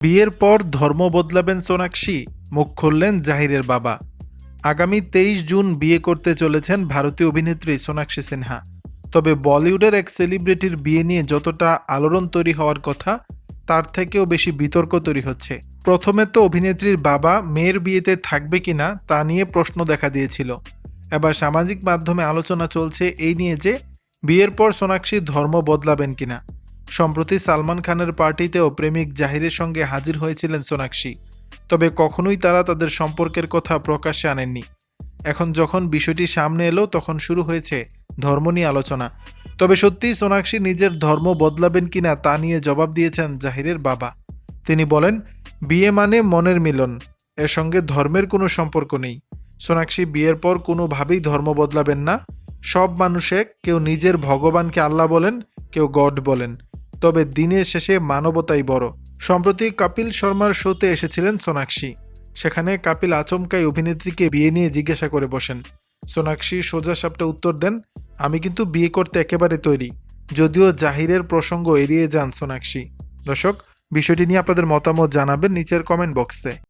বিয়ের পর ধর্ম বদলাবেন সোনাক্ষী, মুখ খুললেন জাহিরের বাবা। আগামী তেইশ জুন বিয়ে করতে চলেছেন ভারতীয় অভিনেত্রী সোনাক্ষী সিনহা। তবে বলিউডের এক সেলিব্রিটির বিয়ে নিয়ে যতটা আলোড়ন তৈরি হওয়ার কথা, তার থেকেও বেশি বিতর্ক তৈরি হচ্ছে। প্রথমে তো অভিনেত্রীর বাবা মেয়ের বিয়েতে থাকবে কিনা তা নিয়ে প্রশ্ন দেখা দিয়েছিল। এবার সামাজিক মাধ্যমে আলোচনা চলছে এই নিয়ে যে, বিয়ের পর সোনাক্ষী ধর্ম বদলাবেন কিনা সম্প্রতি সালমান খানের পার্টিতেও প্রেমিক জাহিরের সঙ্গে হাজির হয়েছিলেন সোনাক্ষী। তবে কখনোই তারা তাদের সম্পর্কের কথা প্রকাশ্যে আনেননি। এখন যখন বিষয়টি সামনে এলো, তখন শুরু হয়েছে ধর্ম নিয়ে আলোচনা। তবে সত্যিই সোনাক্ষী নিজের ধর্ম বদলাবেন কিনা তা নিয়ে জবাব দিয়েছেন জাহিরের বাবা। তিনি বলেন, বিয়ে মানে মনের মিলন, এর সঙ্গে ধর্মের কোনো সম্পর্ক নেই। সোনাক্ষী বিয়ের পর কোনোভাবেই ধর্ম বদলাবেন না। সব মানুষে কেউ নিজের ভগবানকে আল্লাহ বলেন, কেউ গড বলেন। তবে দিনের শেষে মানবতাই বড়। সম্প্রতি কপিল শর্মার শোতে এসেছিলেন সোনাক্ষী। সেখানে কাপিল আচমকাই অভিনেত্রীকে বিয়ে নিয়ে জিজ্ঞাসা করে বসেন। সোনাক্ষী সোজা সাপটা উত্তর দেন, আমি কিন্তু বিয়ে করতে একেবারে তৈরি। যদিও জাহিরের প্রসঙ্গ এড়িয়ে যান সোনাক্ষী। দর্শক, বিষয়টি নিয়ে আপনাদের মতামত জানাবেন নিচের কমেন্ট বক্সে